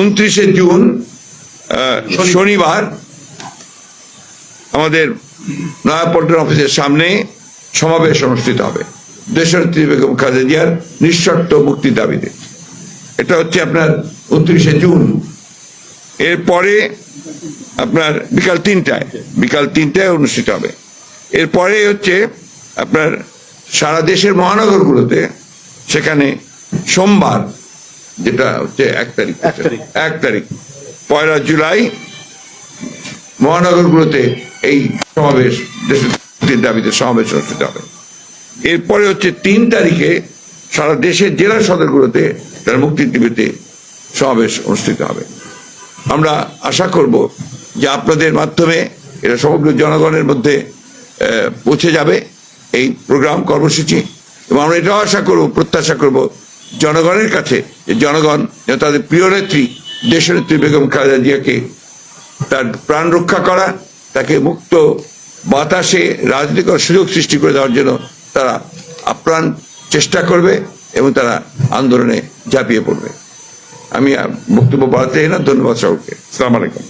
উনত্রিশে জুন শনিবার আমাদের নয়াপল্টন অফিসের সামনে সমাবেশ অনুষ্ঠিত হবে। দেশনেত্রী বেগম খালেদা জিয়ার নিঃশর্ত মুক্তির দাবিতে। এটা হচ্ছে আপনার উনত্রিশে জুন। এরপরে আপনার বিকাল তিনটায় বিকাল তিনটায় অনুষ্ঠিত হবে। এরপরে হচ্ছে আপনার সারা দেশের মহানগরগুলোতে সেখানে সোমবার যেটা হচ্ছে এক তারিখ এক তারিখ। পয়লা জুলাই মহানগরগুলোতে এই সমাবেশ দেশের দাবিতে সমাবেশ অনুষ্ঠিত হবে। এরপরে হচ্ছে তিন তারিখে সারা দেশের জেলা সদরগুলোতে তার মুক্তির দাবিতে সমাবেশ অনুষ্ঠিত হবে। আমরা আশা করব যে আপনাদের মাধ্যমে এটা সমগ্র জনগণের মধ্যে পৌঁছে যাবে এই প্রোগ্রাম কর্মসূচি। এবং আমরা এটাও আশা করব প্রত্যাশা করব জনগণের কাছে, যে জনগণ তাদের প্রিয় নেত্রী, দেশনেত্রী বেগম খালেদা জিয়াকে তার প্রাণ রক্ষা করা, তাকে মুক্ত বাতাসে রাজনীতি করার সুযোগ সৃষ্টি করে দেওয়ার জন্য তারা আপ্রাণ চেষ্টা করবে এবং তারা আন্দোলনে ঝাঁপিয়ে পড়বে। আমি বক্তব্য বাড়াতে না। ধন্যবাদ সকলকে। সালাম আলাইকুম।